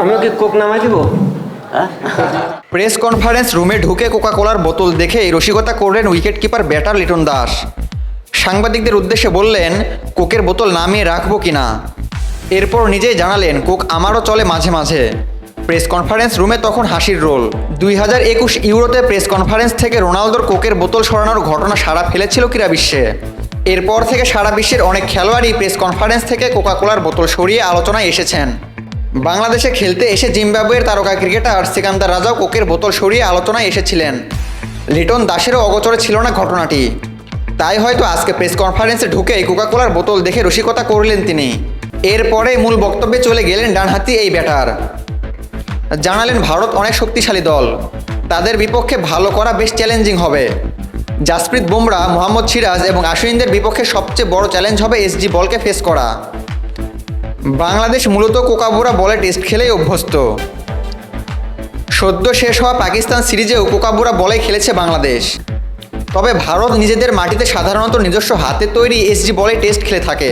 আমি ওকে কোক নামাই দিব প্রেস কনফারেন্স রুমে ঢুকে কোকা কোলার বোতল দেখে রসিকতা করলেন wicket keeper batter Liton Das. সাংবাদিকদের উদ্দেশ্যে বললেন, কোকের বোতল নামিয়ে রাখব কিনা এরপর নিজেই জানালেন, কোক আমারও চলে মাঝে মাঝে। প্রেস কনফারেন্স রুমে তখন হাসির রোল। দুই হাজার একুশ ইউরোতে প্রেস কনফারেন্স থেকে রোনালদোর কোকের বোতল সরানোর ঘটনা সারা ফেলেছিল ক্রীড়া বিশ্বে। এরপর থেকে সারা বিশ্বের অনেক খেলোয়াড়ই প্রেস কনফারেন্স থেকে কোকা কোলার বোতল সরিয়ে আলোচনায় এসেছেন। বাংলাদেশে খেলতে এসে জিম্বাবুয়ের তারকা ক্রিকেটার সিকান্দার রাজাও কোকের বোতল সরিয়ে আলোচনায় এসেছিলেন। লিটন দাসেরও অগোচরে ছিল না ঘটনাটি। তাই হয়তো আজকে প্রেস কনফারেন্সে ঢুকে কোকাকোলার বোতল দেখে রসিকতা করলেন তিনি। এরপরে মূল বক্তব্যে চলে গেলেন ডানহাতি এই ব্যাটার। জানালেন, ভারত অনেক শক্তিশালী দল। তাদের বিপক্ষে ভালো করা বেশ চ্যালেঞ্জিং হবে। জাসপ্রীত বুমরা, মোহাম্মদ সিরাজ এবং আশ্বিনদের বিপক্ষে সবচেয়ে বড় চ্যালেঞ্জ হবে এসজি বলকে ফেস করা। বাংলাদেশ মূলত কোকাবুরা বলে টেস্ট খেলেই অভ্যস্ত। সদ্য শেষ হওয়া পাকিস্তান সিরিজেও কোকাবুরা বলে খেলেছে বাংলাদেশ। তবে ভারত নিজেদের মাটিতে সাধারণত নিজস্ব হাতে তৈরি এসজি বলে টেস্ট খেলে থাকে,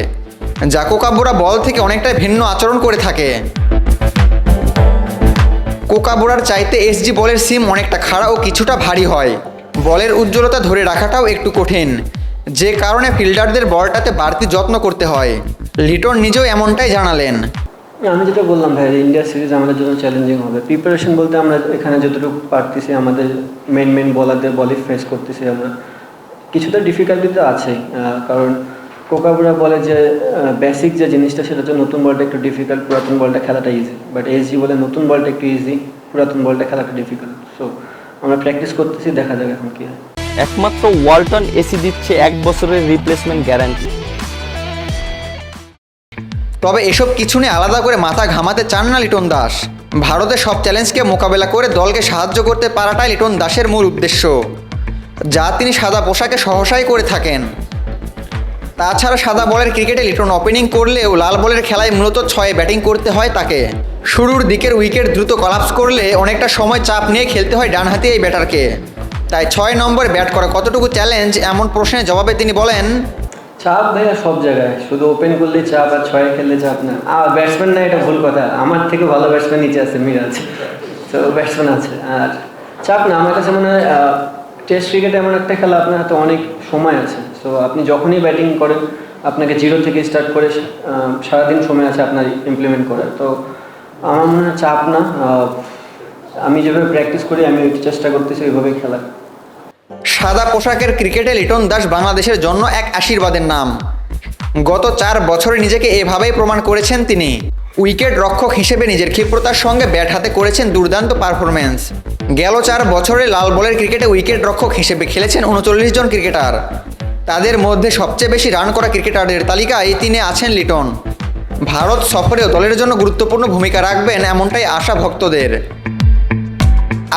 যা কোকাবুরা বল থেকে অনেকটাই ভিন্ন আচরণ করে থাকে। কোকাবোরার চাইতে এসজি বলের সিম অনেকটা খাড়া ও কিছুটা ভারী হয়। বলের উজ্জ্বলতা ধরে রাখাটাও একটু কঠিন, যে কারণে ফিল্ডারদের বলটাতে বাড়তি যত্ন করতে হয়। লিটন নিজেও এমনটাই জানালেন। আমি যেটা বললাম ভাই ইন্ডিয়া সিরিজ আমাদের জন্য চ্যালেঞ্জিং হবে। প্রিপারেশন বলতে আমরা এখানে যতটুকু পারতেছি আমাদের মেন মেন বলারদের বলই ফেস করতেছি আমরা। কিছুটা ডিফিকাল্টি তো আছেই আহ, কারণ কোকাবুরা বলে যে বেসিক যে জিনিসটা সেটা হচ্ছে নতুন বলটা একটু ডিফিকাল্ট পুরাতন বলটা খেলাটা ইজি বাট এসজি বলে নতুন বলটা একটু ইজি পুরাতন বলটা খেলাটা ডিফিকাল্ট সো আমরা প্র্যাকটিস করতেছি দেখা যাবে এখন কি হয়। একমাত্র ওয়ালটন এসি দিচ্ছে এক বছরের রিপ্লেসমেন্ট গ্যারান্টি তবে এসব কিছু নিয়ে আলাদা করে মাথা ঘামাতে চান না লিটন দাস। ভারতের সব চ্যালেঞ্জকে মোকাবেলা করে দলকে সাহায্য করতে পারাটাই লিটন দাসের মূল উদ্দেশ্য। যা তিনি সাদা পোশাকে সহসাই করে থাকেন। তাছাড়া সাদা বলের ক্রিকেটে লিটন ওপেনিং করলেও লাল বলের খেলায় মূলত ছয়ে ব্যাটিং করতে হয় তাকে। শুরুর দিকের উইকেট দ্রুত কলাপস করলে অনেকটা সময় চাপ নিয়ে খেলতে হয় ডানহাতি এই ব্যাটারকে তাই ছয় নম্বর ব্যাট করা কতটুকু চ্যালেঞ্জ এমন প্রশ্নের জবাবে তিনি বলেন চাপ ভাইয়া সব জায়গায়। শুধু ওপেন করলে চাপ আর ছয়ে খেললে চাপ না। আর ব্যাটসম্যান না, এটা ভুল কথা। আমার থেকে ভালো ব্যাটসম্যান নিচে আছে, মিরাজ। তো ব্যাটসম্যান আছে। আর চাপ না, আমার কাছে মনে হয় টেস্ট ক্রিকেট এমন একটা খেলা আপনার হাতে অনেক সময় আছে। তো আপনি যখনই ব্যাটিং করেন, আপনাকে জিরো থেকে স্টার্ট করে সারাদিন সময় আছে আপনার ইমপ্লিমেন্ট করার। তো আমার মনে হয় চাপ না। আমি যেভাবে প্র্যাকটিস করি, আমি চেষ্টা করতেছি ওইভাবেই খেলার। সাদা পোশাকের ক্রিকেটে লিটন দাস বাংলাদেশের জন্য এক আশীর্বাদের নাম। গত চার বছরে নিজেকে এভাবেই প্রমাণ করেছেন তিনি। উইকেট রক্ষক হিসেবে নিজের ক্ষিপ্রতার সঙ্গে ব্যাট হাতে করেছেন দুর্দান্ত পারফরমেন্স গেল চার বছরে লাল বলের ক্রিকেটে উইকেট রক্ষক হিসেবে খেলেছেন উনচল্লিশ জন ক্রিকেটার। তাদের মধ্যে সবচেয়ে বেশি রান করা ক্রিকেটারদের তালিকায় তিনি আছেন লিটন। ভারত সফরেও দলের জন্য গুরুত্বপূর্ণ ভূমিকা রাখবেন এমনটাই আশা ভক্তদের।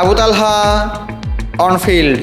Abu Talha on field.